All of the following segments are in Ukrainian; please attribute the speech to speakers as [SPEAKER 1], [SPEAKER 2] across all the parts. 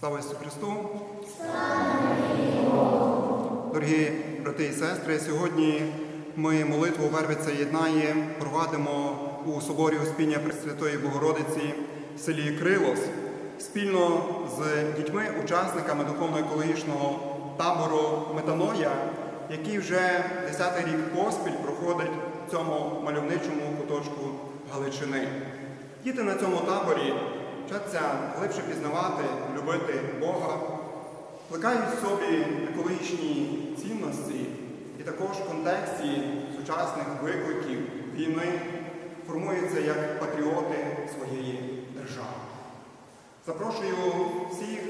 [SPEAKER 1] Слава Ісусу Христу! Слава Дорогі брати і сестри, сьогодні ми молитву Вервиця єднає, провадимо у соборі Успіння Пресвятої Богородиці в селі Крилос спільно з дітьми, учасниками духовно-екологічного табору Метаноя, який вже 10-й рік поспіль проходить в цьому мальовничому куточку Галичини. Діти на цьому таборі вчаться глибше пізнавати, любити Бога, плекають в собі екологічні цінності і також в контексті сучасних викликів війни формуються як патріоти своєї держави. Запрошую всіх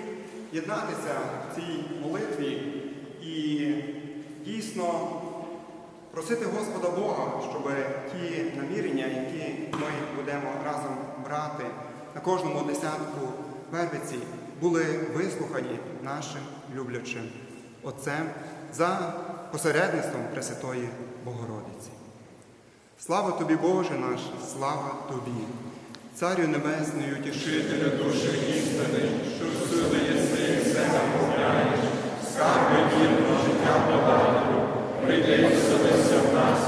[SPEAKER 1] єднатися в цій молитві і дійсно просити Господа Бога, щоб ті намірення, які ми будемо разом брати, на кожному десятку вервиці були вислухані нашим люблячим Отцем за посередництвом Пресвятої Богородиці. Слава тобі, Боже наш, слава Тобі, Царю Небесною, тішителю душі істини, що всюди єси і все наповняєш, скарби вірно життя податку, прийди вселися в нас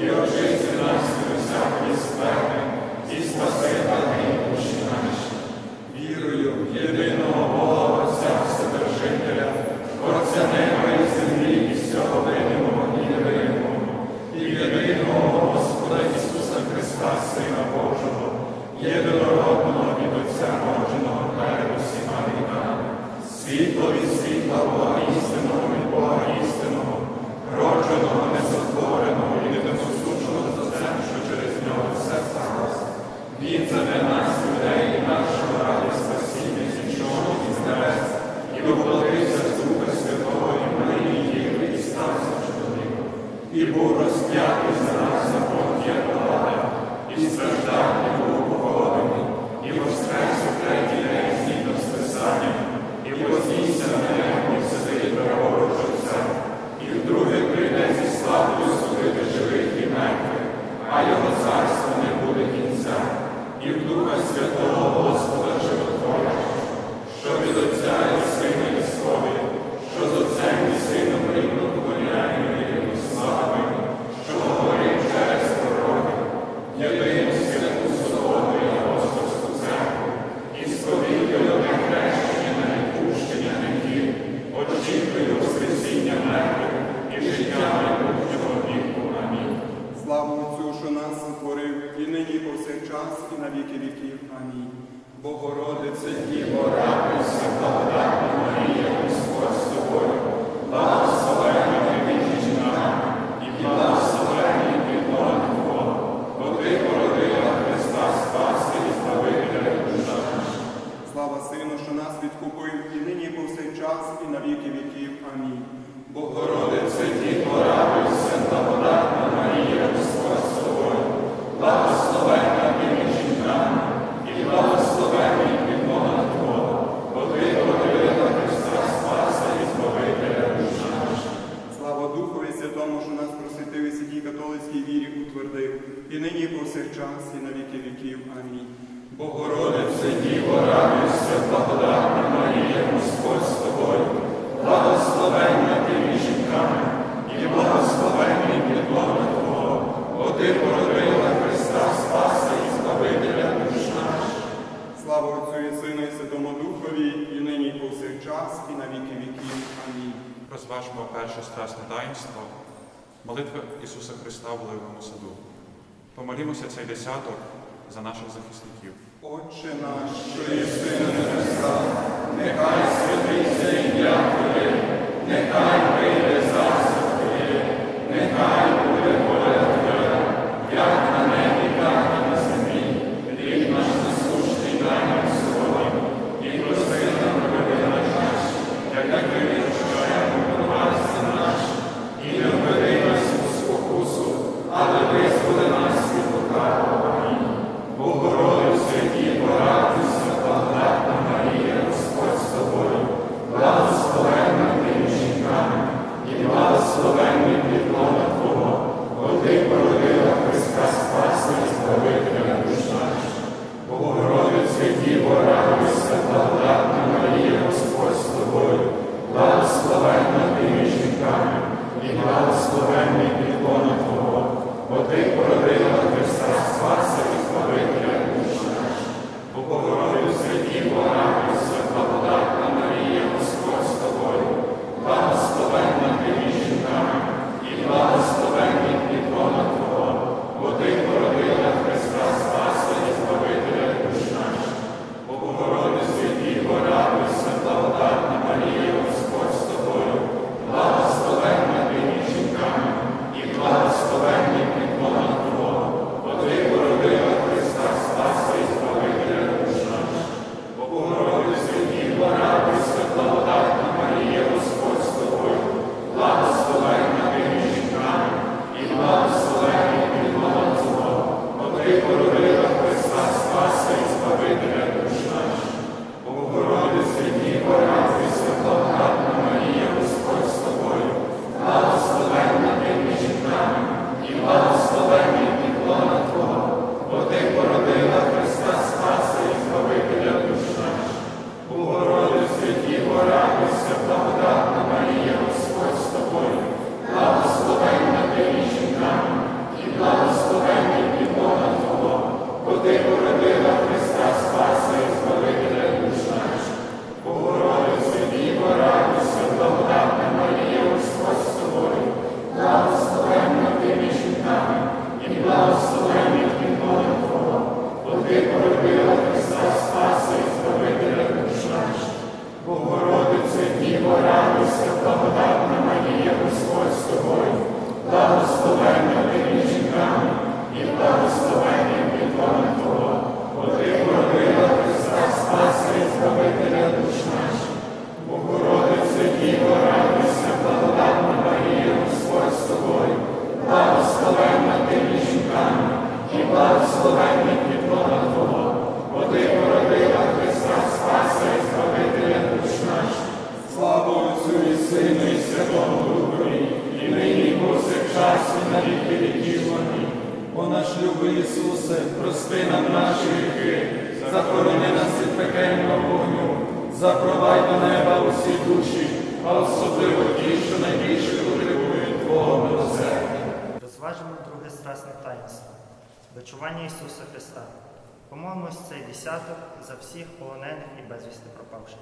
[SPEAKER 1] і очисти нас від всякої сфери, і спаси нас. Христа, Сина Божого, єдинородного від Отця Божого перед усіма віками, світло від світла Бога.
[SPEAKER 2] 心で Дочування Ісуса Христа. Помолимось цей десяток за всіх полонених і безвісти пропавших.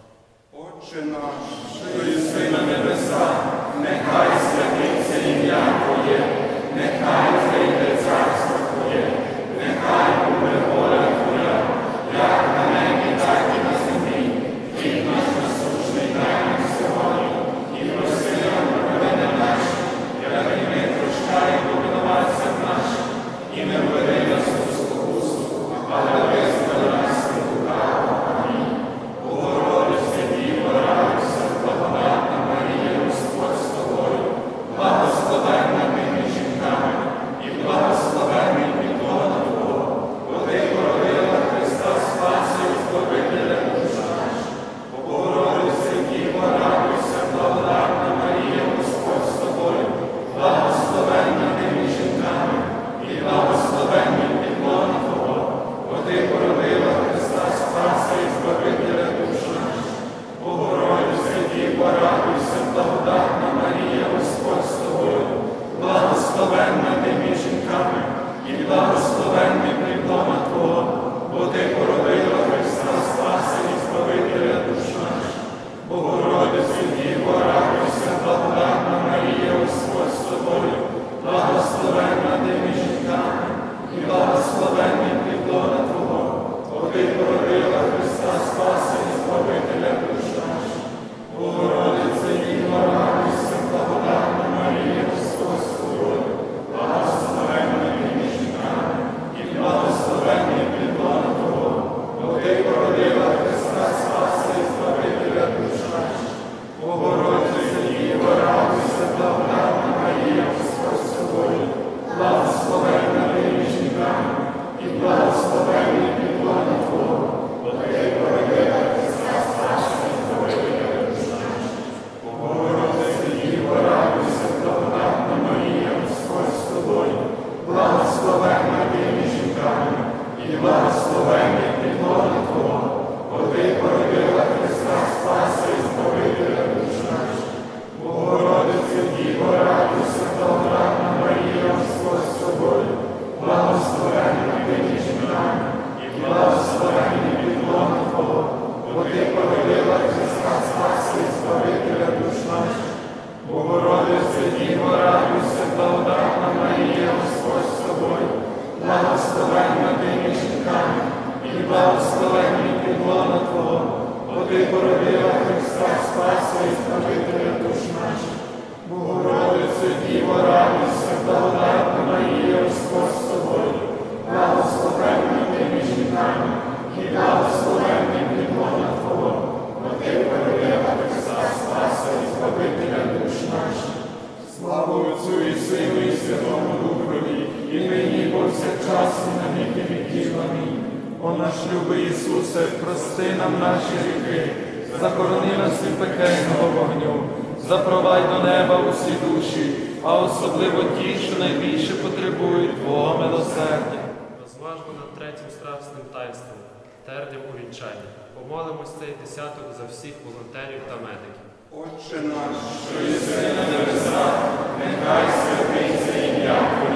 [SPEAKER 3] Отче наш,
[SPEAKER 1] що єси на небеса, нехай святиться ім'я Твоє, нехай Твоє і нині, повсякчасно, на віки віків. Амінь. О наш любий Ісусе, прости нам наші гріхи, захорони нас від пекельного вогню, запровадь до неба усі душі, а особливо ті, що найбільше потребують Твого милосердя.
[SPEAKER 4] Розважмо над третім страстним таїнством, терним увінчання. Помолимось цей десяток за всіх волонтерів та медиків.
[SPEAKER 3] Отче наш,
[SPEAKER 1] що єси на небесах, нехай святиться ім'я.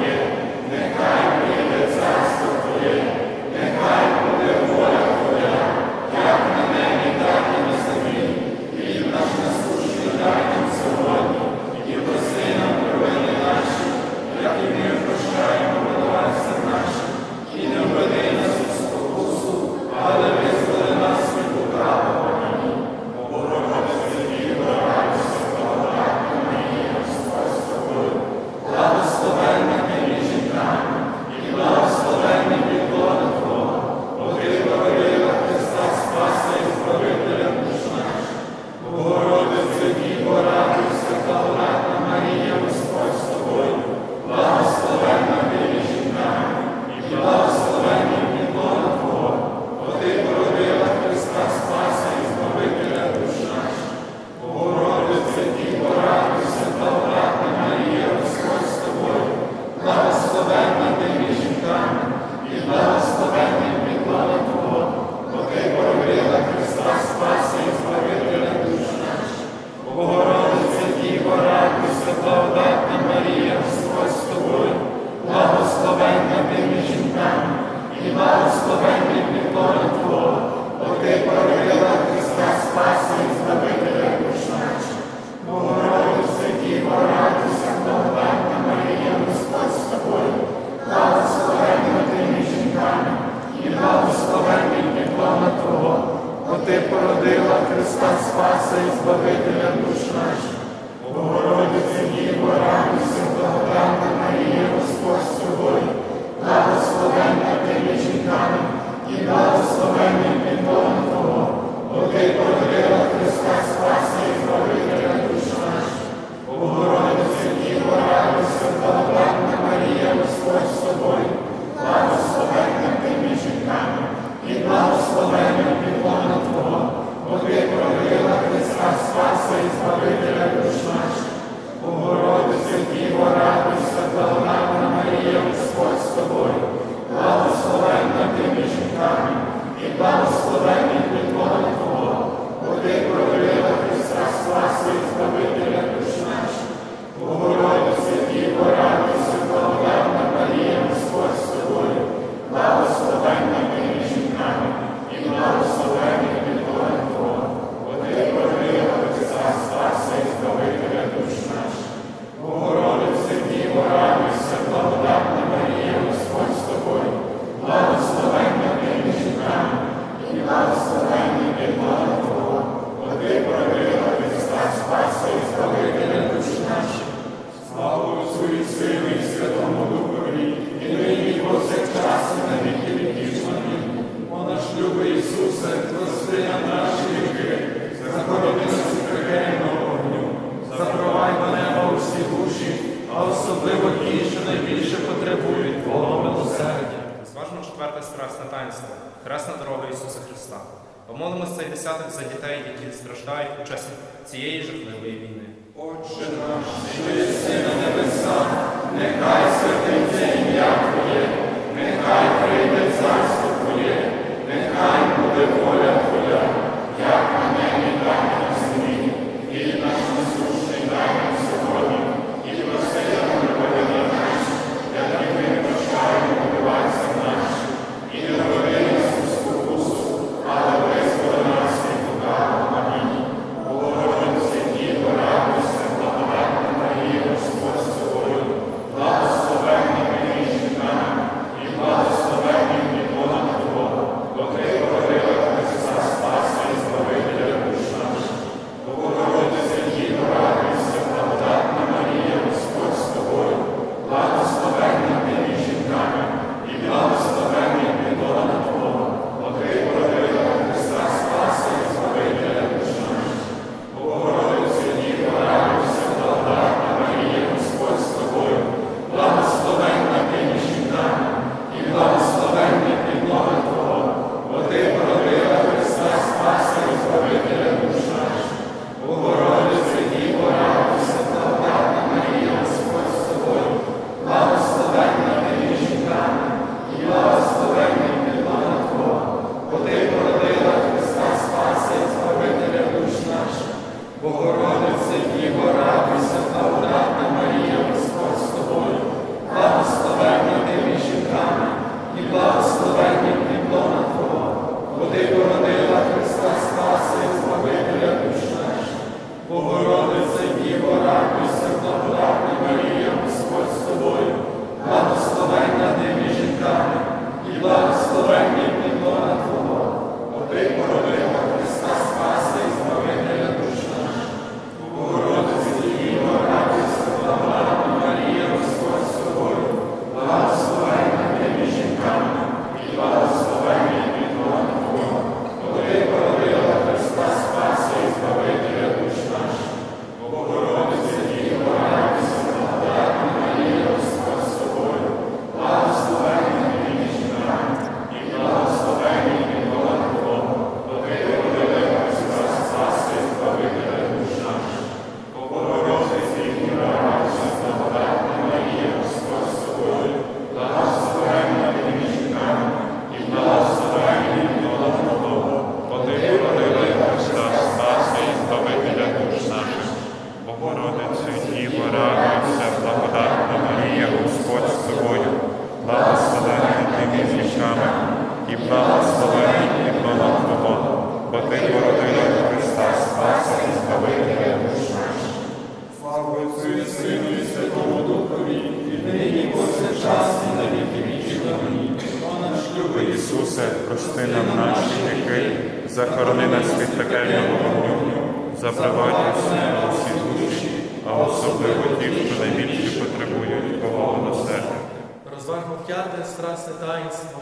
[SPEAKER 4] п'яте страсне таїнство.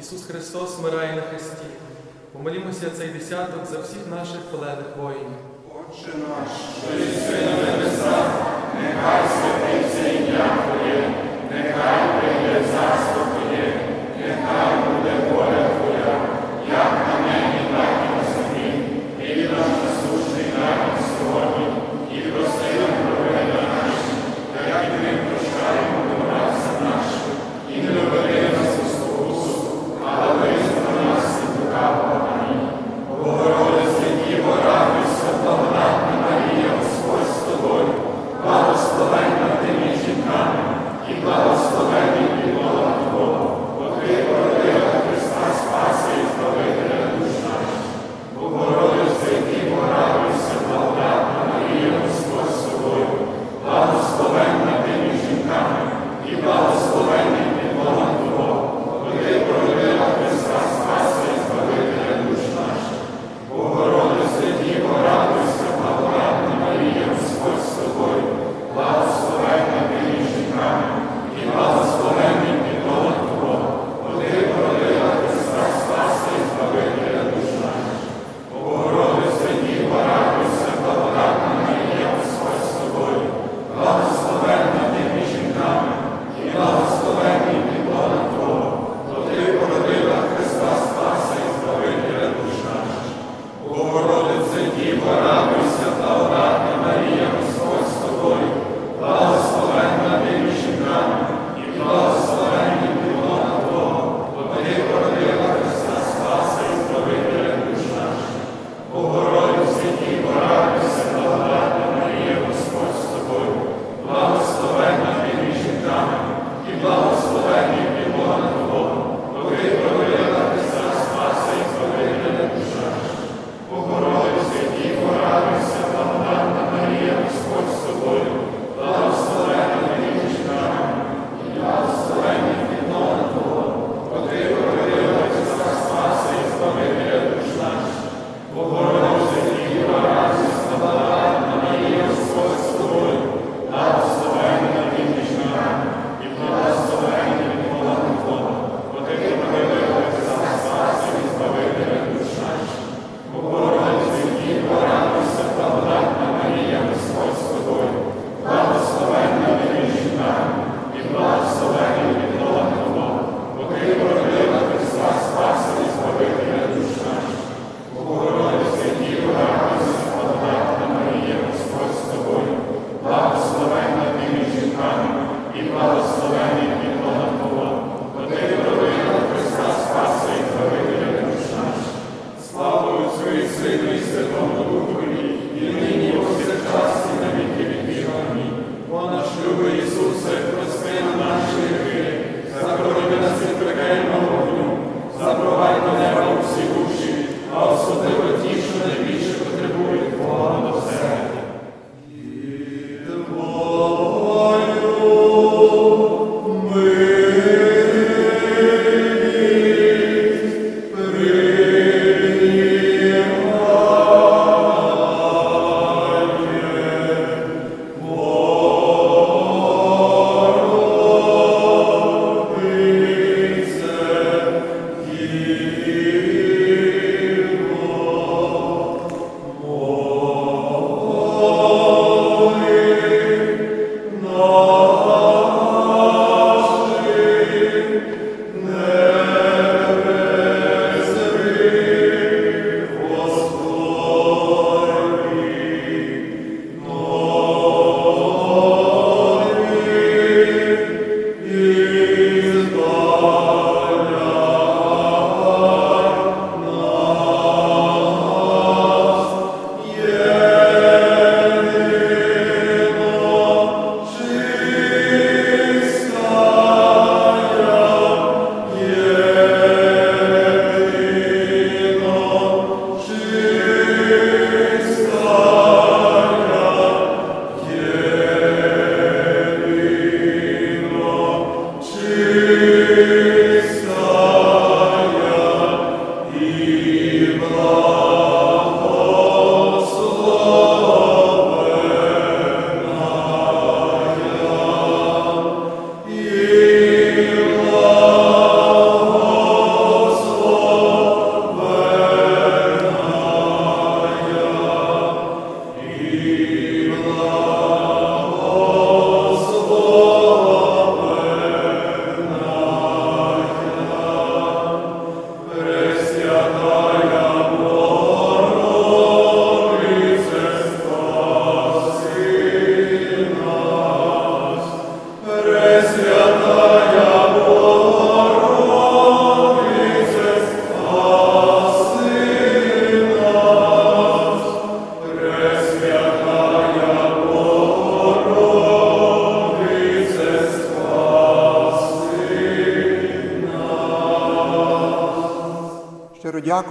[SPEAKER 4] Ісус Христос вмирає на Христі. Помолімося цей десяток за всіх наших полеглих воїнів.
[SPEAKER 3] Отче наш,
[SPEAKER 1] що єси на небесах, нехай святиться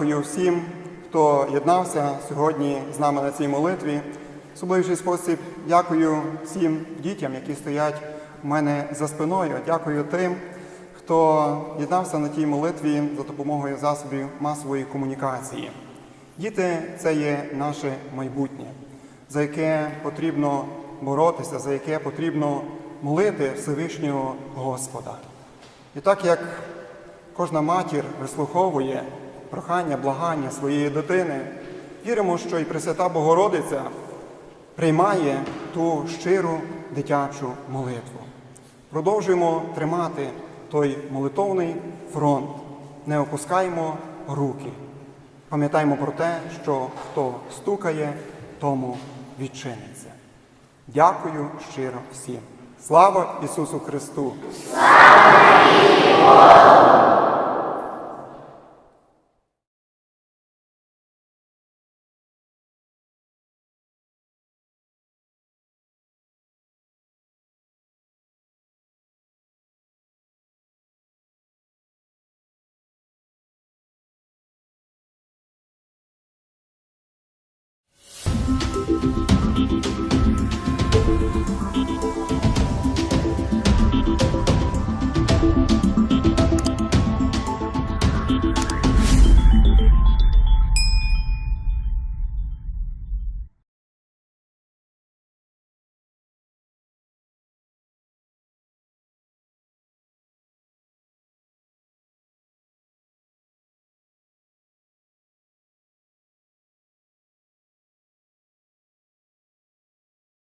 [SPEAKER 3] дякую всім, хто єднався сьогодні з нами на цій молитві. В особливіший спосіб дякую всім дітям, які стоять у мене за спиною. Дякую тим, хто єднався на тій молитві за допомогою засобів масової комунікації. Діти це є наше майбутнє, за яке потрібно боротися, за яке потрібно молити Всевишнього Господа. І так як кожна матір вислуховує прохання, благання своєї дитини, віримо, що і Пресвята Богородиця приймає ту щиру дитячу молитву. Продовжуємо тримати той молитовний фронт, не опускаємо руки. Пам'ятаємо про те, що хто стукає, тому відчиниться. Дякую щиро всім. Слава Ісусу Христу!
[SPEAKER 5] Слава